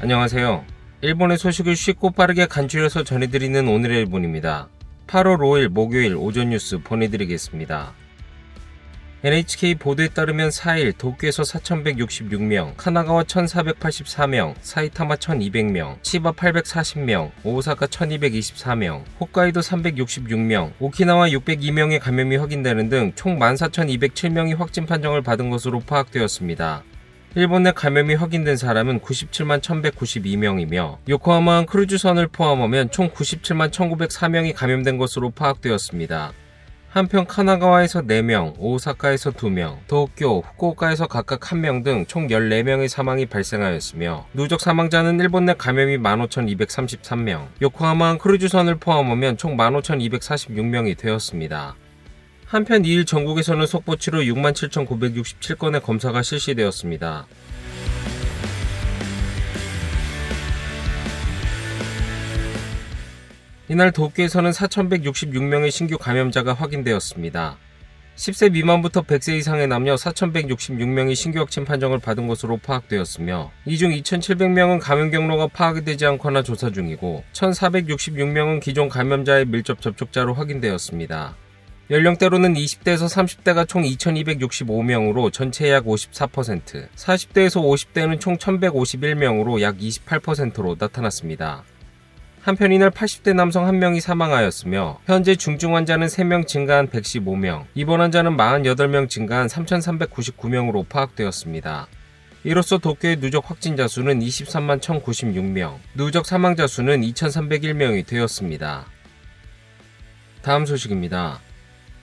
안녕하세요. 일본의 소식을 쉽고 빠르게 간추려서 전해드리는 오늘의 일본입니다. 8월 5일 목요일 오전 뉴스 보내드리겠습니다. NHK 보도에 따르면 4일 도쿄에서 4,166명, 카나가와 1,484명, 사이타마 1,200명, 치바 840명, 오사카 1,224명, 홋카이도 366명, 오키나와 602명의 감염이 확인되는 등 총 14,207명이 확진 판정을 받은 것으로 파악되었습니다. 일본 내 감염이 확인된 사람은 97만 1192명이며 요코하마항 크루즈선을 포함하면 총 97만 1904명이 감염된 것으로 파악되었습니다. 한편 카나가와에서 4명, 오사카에서 2명, 도쿄, 후쿠오카에서 각각 1명 등 총 14명의 사망이 발생하였으며 누적 사망자는 일본 내 감염이 15,233명, 요코하마항 크루즈선을 포함하면 총 15,246명이 되었습니다. 한편 2일 전국에서는 속보치로 67,967건의 검사가 실시되었습니다. 이날 도쿄에서는 4,166명의 신규 감염자가 확인되었습니다. 10세 미만부터 100세 이상의 남녀 4,166명이 신규 확진 판정을 받은 것으로 파악되었으며 이 중 2,700명은 감염 경로가 파악이 되지 않거나 조사 중이고 1,466명은 기존 감염자의 밀접 접촉자로 확인되었습니다. 연령대로는 20대에서 30대가 총 2,265명으로 전체 약 54%, 40대에서 50대는 총 1,151명으로 약 28%로 나타났습니다. 한편 이날 80대 남성 1명이 사망하였으며 현재 중증 환자는 3명 증가한 115명, 입원 환자는 48명 증가한 3,399명으로 파악되었습니다. 이로써 도쿄의 누적 확진자 수는 23만 1,096명, 누적 사망자 수는 2,301명이 되었습니다. 다음 소식입니다.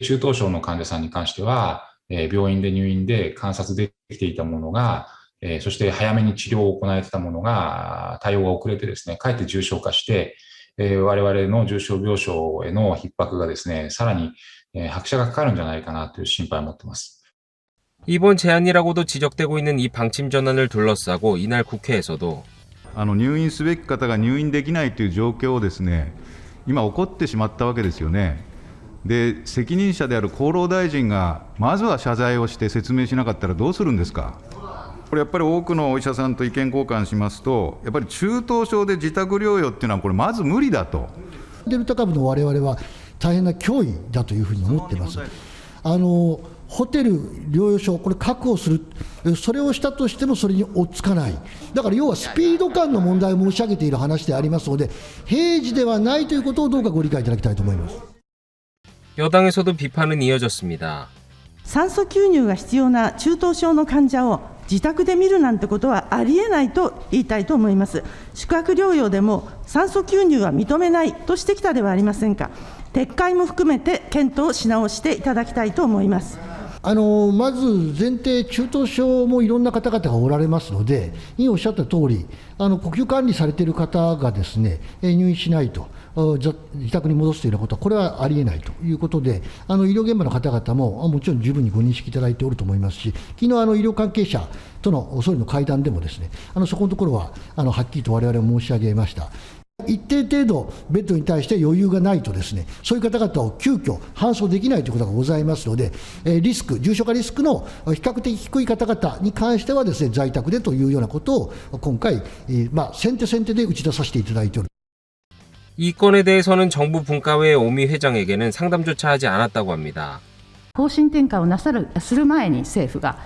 中等症の患者さんに関しては、え病院で入院で観察できていたものが、えそして早めに治療を行えてたものが、対応が遅れてですね、かえって重症化して、え我々の重症病床への逼迫がですね、さらに、え拍車がかかるんじゃないかなという心配を持っています。이번 제안이라고도 지적되고 있는 이 방침 전환을 둘러싸고 이날 국회에서도入院すべき方が入院できないという状況をですね今起こってしまったわけですよねで、責任者である厚労大臣が、まずは謝罪をして説明しなかったらどうするんですか？これやっぱり多くのお医者さんと意見交換しますと、やっぱり中等症で自宅療養っていうのは、これ、まず無理だと。デルタ株の我々は大変な脅威だというふうに思っています。あのホテル、療養所、これ確保する、それをしたとしてもそれに追っつかない、だから要はスピード感の問題を申し上げている話でありますので、平時ではないということをどうかご理解いただきたいと思います。 여당에서도 비판은 이어졌습니다. 酸素吸入が必要な中等症の患者を自宅で見るなんてことはありえないと言いたいと思います宿泊療養でも酸素吸入は認めないとしてきたではありませんか撤回も含めて検討し直していただきたいと思いますあのまず前提、中等症もいろんな方々がおられますので、今おっしゃった通り、あの呼吸管理されている方がですねえー入院しないと、あざ 自宅に戻すというようなことは、これはありえないということで、あの医療現場の方々ももちろん十分にご認識いただいておると思いますし、昨日あの医療関係者との総理の会談でもですね、あのそこのところはあのはっきりと我々は申し上げました。一定程度、ベッドに対して余裕がないとですね、そういう方々を急遽搬送できないということがございますので、リスク、重症化リスクの比較的低い方々に関してはですね、在宅でというようなことを今回、まあ、先手先手で打ち出させていただいておる。 이 건에 대해서는 정부 분과회 오미 회장에게는 상담조차 하지 않았다고 합니다. 方針転換をなさるする前に政府が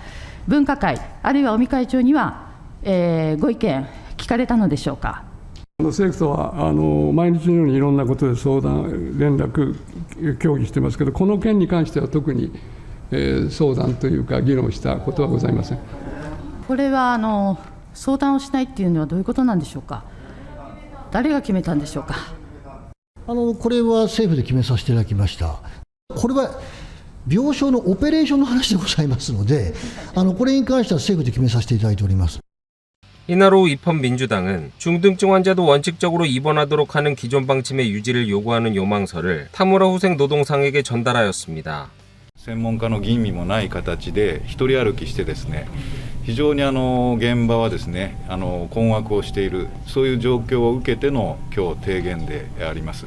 分科会あるいは尾身会長には、えーご意見聞かれたのでしょうか。政府とはあの毎日のようにいろんなことで相談、連絡、協議してますけど、この件に関しては特に、えー相談というか、議論したことはございません。これはあの相談をしないっていうのはどういうことなんでしょうか。誰が決めたんでしょうか。 あのこれは政府で決めさせていただきました。これは病床のオペレーションの話でございますので、あのこれに関しては政府で決めさせていただいております。 이날 오후 입헌 민주당은 중등증 환자도 원칙적으로 입원하도록 하는 기존 방침의 유지를 요구하는 요망서를 타무라 후생 노동상에게 전달하였습니다. 専門家の吟味もない形で一人歩きしてですね 非常にあの現場はですねあの困惑をしているそういう状況を受けての今日提言であります。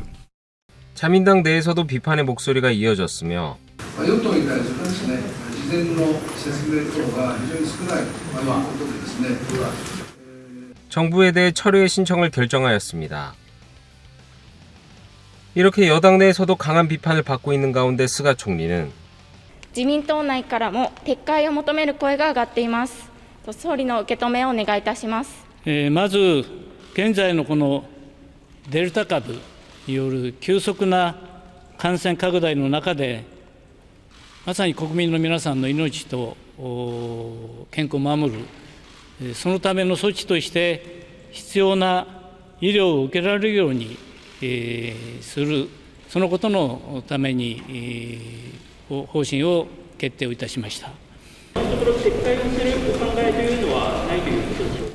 자민당 내에서도 비판의 목소리가 이어졌으며 まあ与党に対するですね事前の説明等が非常に少ないということでですね、 정부에 대해 철회의 신청을 결정하였습니다. 이렇게 여당 내에서도 강한 비판을 받고 있는 가운데 스가 총리는 自民党内からも撤回を求める声が上がっています。 総理の受け止めをお願いいたします。えまず、現在のこのデルタ株による急速な感染拡大の中で、まさに国民の皆さんの命と健康を守る、そのための措置として、必要な医療を受けられるように、えする、そのことのために、方針を決定をいたしました。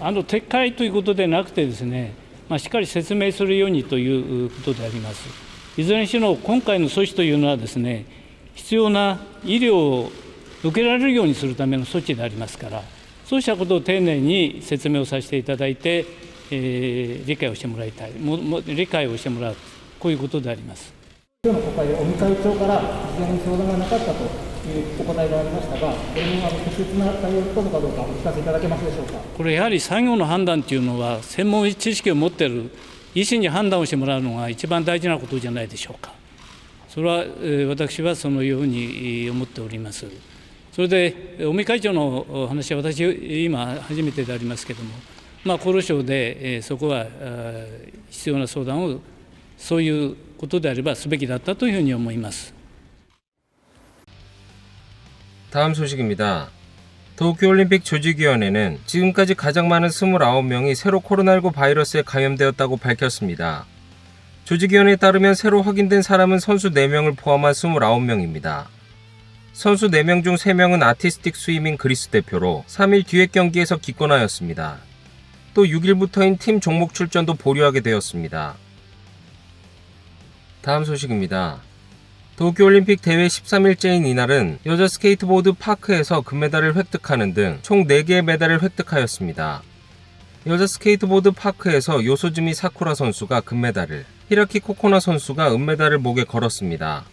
あの撤回ということでなくてですね、まあ、しっかり説明するようにということであります。いずれにしろ今回の措置というのはですね、必要な医療を受けられるようにするための措置でありますから、そうしたことを丁寧に説明をさせていただいて、えー理解をしてもらいたいもも、理解をしてもらう、こういうことであります。今日の国会で尾身会長から事前に相談がなかったというお答えがありましたが、これも適切な対応だったのかどうかお聞かせいただけますでしょうか？これやはり作業の判断というのは、専門知識を持っている医師に判断をしてもらうのが一番大事なことじゃないでしょうか。それは、私はそのように思っております。それで、尾身会長の話は私、今、初めてでありますけれども、まあ、厚労省で、そこは必要な相談を、そういうことであればすべきだったというふうに思います。 다음 소식입니다. 도쿄올림픽 조직위원회는 지금까지 가장 많은 29명이 새로 코로나19 바이러스에 감염되었다고 밝혔습니다. 조직위원회에 따르면 새로 확인된 사람은 선수 4명을 포함한 29명입니다. 선수 4명 중 3명은 아티스틱 스위밍 그리스 대표로 3일 뒤에 경기에서 기권하였습니다. 또 6일부터인 팀 종목 출전도 보류하게 되었습니다. 다음 소식입니다. 도쿄올림픽 대회 13일째인 이날은 여자 스케이트보드 파크에서 금메달을 획득하는 등 총 4개의 메달을 획득하였습니다. 여자 스케이트보드 파크에서 요소즈미 사쿠라 선수가 금메달을, 히라키 코코나 선수가 은메달을 목에 걸었습니다.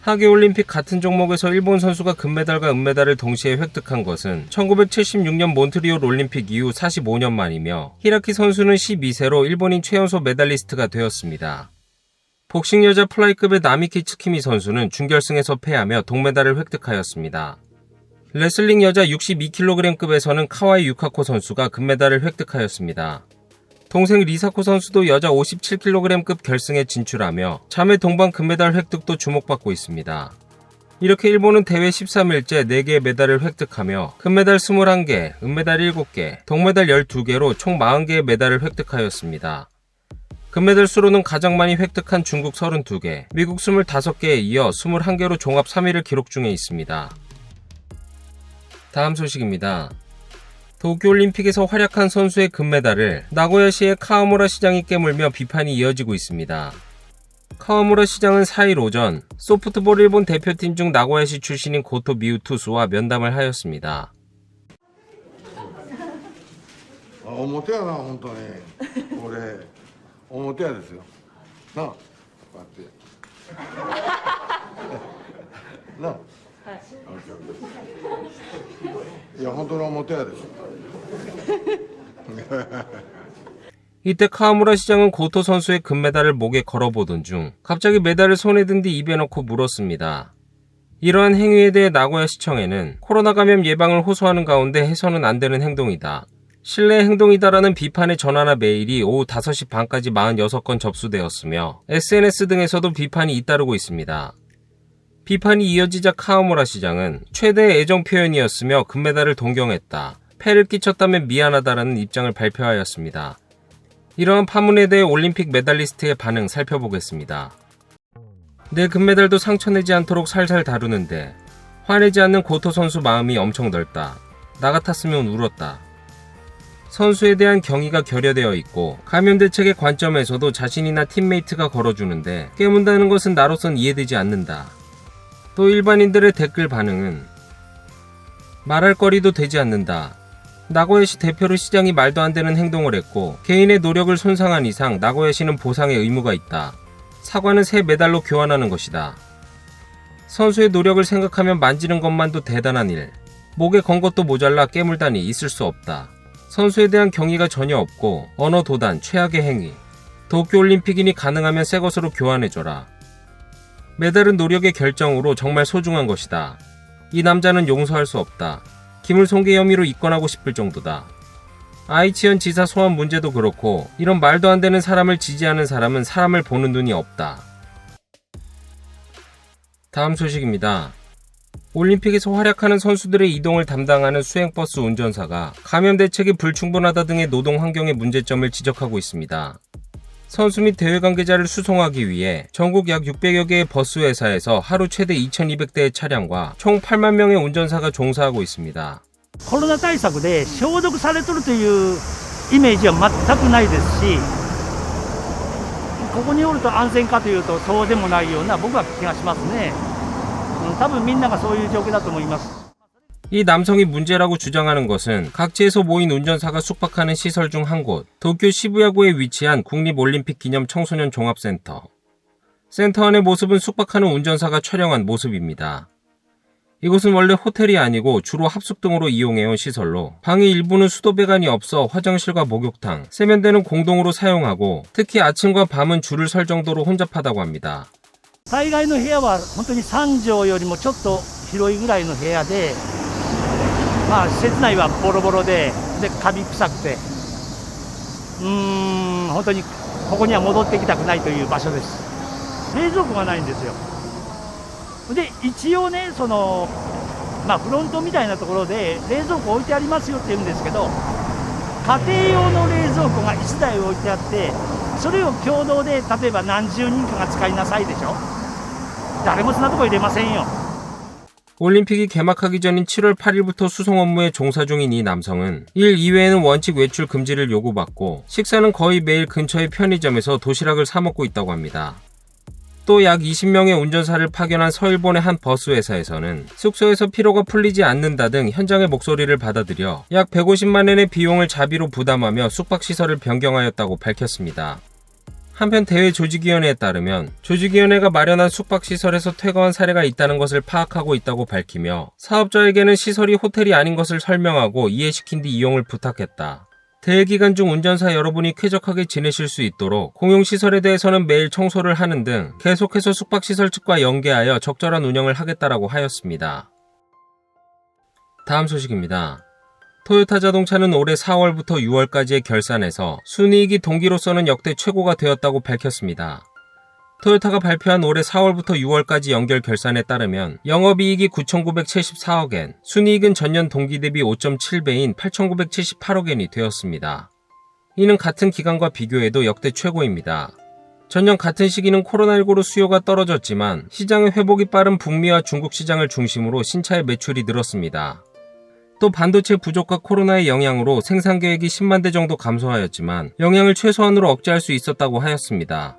하계올림픽 같은 종목에서 일본 선수가 금메달과 은메달을 동시에 획득한 것은 1976년 몬트리올 올림픽 이후 45년 만이며 히라키 선수는 12세로 일본인 최연소 메달리스트가 되었습니다. 복싱 여자 플라이급의 나미키 츠키미 선수는 준결승에서 패하며 동메달을 획득하였습니다. 레슬링 여자 62kg급에서는 카와이 유카코 선수가 금메달을 획득하였습니다. 동생 리사코 선수도 여자 57kg급 결승에 진출하며 자매 동반 금메달 획득도 주목받고 있습니다. 이렇게 일본은 대회 13일째 4개의 메달을 획득하며 금메달 21개, 은메달 7개, 동메달 12개로 총 40개의 메달을 획득하였습니다. 금메달 수로는 가장 많이 획득한 중국 32개, 미국 25개에 이어 21개로 종합 3위를 기록 중에 있습니다. 다음 소식입니다. 도쿄올림픽에서 활약한 선수의 금메달을 나고야시의 카와무라 시장이 깨물며 비판이 이어지고 있습니다. 카와무라 시장은 4일 오전 소프트볼 일본 대표팀 중 나고야시 출신인 고토 미우 투수와 면담을 하였습니다. 表やな、本当に。俺、表 어머 떼야 됐어요. 나, 아, 떼. 나. 이 혼돈을 못 떼야 됐어. 이때 카무라 시장은 고토 선수의 금메달을 목에 걸어보던 중 갑자기 메달을 손에 든 뒤 입에 넣고 물었습니다. 이러한 행위에 대해 나고야 시청에는 코로나 감염 예방을 호소하는 가운데 해서는 안 되는 행동이다. 실내 행동이다라는 비판의 전화나 메일이 오후 5시 반까지 46건 접수되었으며 SNS 등에서도 비판이 잇따르고 있습니다. 비판이 이어지자 카와무라 시장은 최대의 애정 표현이었으며 금메달을 동경했다. 패를 끼쳤다면 미안하다라는 입장을 발표하였습니다. 이러한 파문에 대해 올림픽 메달리스트의 반응 살펴보겠습니다. 내 금메달도 상처내지 않도록 살살 다루는데 화내지 않는 고토 선수 마음이 엄청 넓다. 나 같았으면 울었다. 선수에 대한 경의가 결여되어 있고 감염 대책의 관점에서도 자신이나 팀메이트가 걸어주는데 깨문다는 것은 나로선 이해되지 않는다. 또 일반인들의 댓글 반응은 말할 거리도 되지 않는다. 나고야시 대표로 시장이 말도 안 되는 행동을 했고 개인의 노력을 손상한 이상 나고야시는 보상의 의무가 있다. 사과는 새 메달로 교환하는 것이다. 선수의 노력을 생각하면 만지는 것만도 대단한 일. 목에 건 것도 모자라 깨물다니 있을 수 없다. 선수에 대한 경의가 전혀 없고 언어 도단 최악의 행위. 도쿄올림픽이니 가능하면 새 것으로 교환해줘라. 메달은 노력의 결정으로 정말 소중한 것이다. 이 남자는 용서할 수 없다. 기물 손괴 혐의로 입건하고 싶을 정도다. 아이치현 지사 소환 문제도 그렇고 이런 말도 안 되는 사람을 지지하는 사람은 사람을 보는 눈이 없다. 다음 소식입니다. 올림픽에서 활약하는 선수들의 이동을 담당하는 수행버스 운전사가 감염 대책이 불충분하다 등의 노동 환경의 문제점을 지적하고 있습니다. 선수 및 대회 관계자를 수송하기 위해 전국 약 600여 개의 버스 회사에서 하루 최대 2,200대의 차량과 총 8만 명의 운전사가 종사하고 있습니다. コロナ対策で消毒されとるというイメージは全くないですし、ここにおると安全かというと、そうでもないような僕は気がしますね。 うん多分みんながそういう状況だと思います。 이 남성이 문제라고 주장하는 것은 각지에서 모인 운전사가 숙박하는 시설 중 한 곳, 도쿄 시부야구에 위치한 국립올림픽 기념 청소년 종합센터. 센터 안의 모습은 숙박하는 운전사가 촬영한 모습입니다. 이곳은 원래 호텔이 아니고 주로 합숙 등으로 이용해온 시설로 방의 일부는 수도배관이 없어 화장실과 목욕탕, 세면대는 공동으로 사용하고 특히 아침과 밤은 줄을 설 정도로 혼잡하다고 합니다. 大概の部屋は本当に3畳よりもちょっと広いぐらいの部屋で、まあ、施設内はボロボロで、でカビ臭くて、うーん、本当にここには戻ってきたくないという場所です。冷蔵庫がないんですよ。で、一応ね、その、まあ、フロントみたいなところで冷蔵庫置いてありますよって言うんですけど、家庭用の冷蔵庫が1台置いてあって、それを共同で例えば何十人かが使いなさいでしょ誰もそんなとこ入れませんよ 올림픽이 개막하기 전인 7월 8일부터 수송 업무에 종사 중인 이 남성은 일 이외에는 원칙 외출 금지를 요구받고 식사는 거의 매일 근처의 편의점에서 도시락을 사 먹고 있다고 합니다. 또 약 20명의 운전사를 파견한 서일본의 한 버스 회사에서는 숙소에서 피로가 풀리지 않는다 등 현장의 목소리를 받아들여 약 150만 엔의 비용을 자비로 부담하며 숙박시설을 변경하였다고 밝혔습니다. 한편 대회 조직위원회에 따르면 조직위원회가 마련한 숙박시설에서 퇴거한 사례가 있다는 것을 파악하고 있다고 밝히며 사업자에게는 시설이 호텔이 아닌 것을 설명하고 이해시킨 뒤 이용을 부탁했다. 대회 기간 중 운전사 여러분이 쾌적하게 지내실 수 있도록 공용시설에 대해서는 매일 청소를 하는 등 계속해서 숙박시설 측과 연계하여 적절한 운영을 하겠다라고 하였습니다. 다음 소식입니다. 토요타 자동차는 올해 4월부터 6월까지의 결산에서 순이익이 동기로서는 역대 최고가 되었다고 밝혔습니다. 토요타가 발표한 올해 4월부터 6월까지 연결 결산에 따르면 영업이익이 9,974억엔, 순이익은 전년 동기 대비 5.7배인 8,978억엔이 되었습니다. 이는 같은 기간과 비교해도 역대 최고입니다. 전년 같은 시기는 코로나19로 수요가 떨어졌지만 시장의 회복이 빠른 북미와 중국 시장을 중심으로 신차의 매출이 늘었습니다. 또 반도체 부족과 코로나의 영향으로 생산 계획이 10만 대 정도 감소하였지만 영향을 최소한으로 억제할 수 있었다고 하였습니다.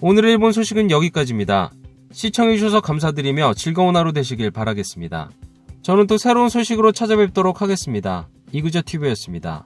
오늘의 일본 소식은 여기까지입니다. 시청해주셔서 감사드리며 즐거운 하루 되시길 바라겠습니다. 저는 또 새로운 소식으로 찾아뵙도록 하겠습니다. 이그저TV였습니다.